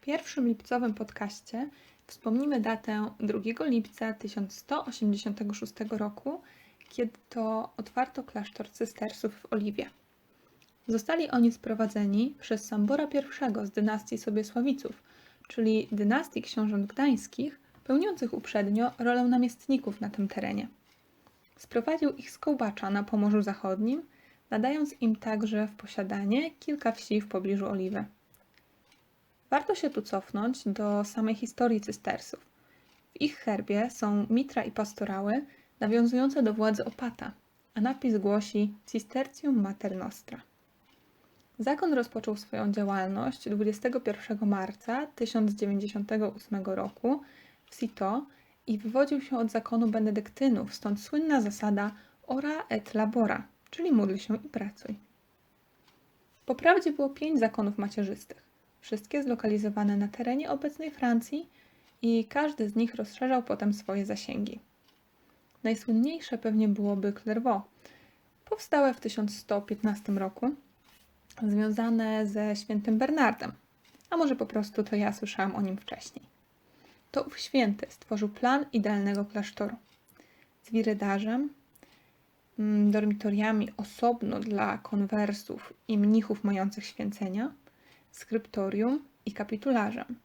pierwszym lipcowym podcaście wspomnimy datę 2 lipca 1186 roku, kiedy to otwarto klasztor cystersów w Oliwie. Zostali oni sprowadzeni przez Sambora I z dynastii Sobiesławiców, czyli dynastii książąt gdańskich, pełniących uprzednio rolę namiestników na tym terenie. Sprowadził ich z Kołbacza na Pomorzu Zachodnim, nadając im także w posiadanie kilka wsi w pobliżu Oliwy. Warto się tu cofnąć do samej historii cystersów. W ich herbie są mitra i pastorały nawiązujące do władzy opata, a napis głosi Cistercium Mater Nostra. Zakon rozpoczął swoją działalność 21 marca 1098 roku w Citeaux i wywodził się od zakonu benedyktynów, stąd słynna zasada ora et labora, czyli módl się i pracuj. Po prawdzie było pięć zakonów macierzystych, wszystkie zlokalizowane na terenie obecnej Francji i każdy z nich rozszerzał potem swoje zasięgi. Najsłynniejsze pewnie byłoby Clairvaux, powstałe w 1115 roku, związane ze świętym Bernardem, a może po prostu to ja słyszałam o nim wcześniej. To ów święty stworzył plan idealnego klasztoru z wirydarzem, mm, dormitoriami osobno dla konwersów i mnichów mających święcenia, skryptorium i kapitularzem.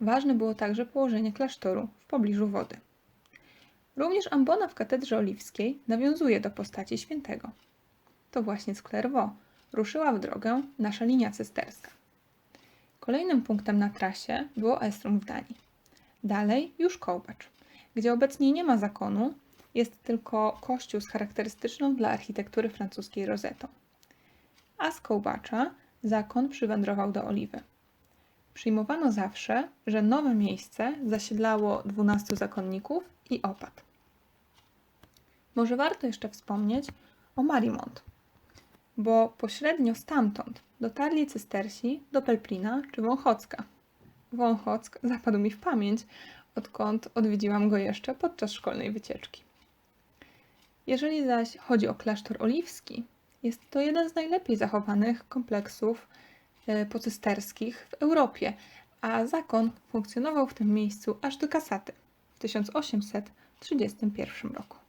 Ważne było także położenie klasztoru w pobliżu wody. Również ambona w katedrze oliwskiej nawiązuje do postaci świętego. To właśnie z Clairvaux ruszyła w drogę nasza linia cysterska. Kolejnym punktem na trasie było Estrum w Danii. Dalej już Kołbacz, gdzie obecnie nie ma zakonu, jest tylko kościół z charakterystyczną dla architektury francuskiej rozetą. A z Kołbacza zakon przywędrował do Oliwy. Przyjmowano zawsze, że nowe miejsce zasiedlało 12 zakonników i opat. Może warto jeszcze wspomnieć o Marimont, bo pośrednio stamtąd dotarli cystersi do Pelplina czy Wąchocka. Wąchock zapadł mi w pamięć, odkąd odwiedziłam go jeszcze podczas szkolnej wycieczki. Jeżeli zaś chodzi o klasztor oliwski, jest to jeden z najlepiej zachowanych kompleksów e, pocysterskich w Europie, a zakon funkcjonował w tym miejscu aż do kasaty w 1831 roku.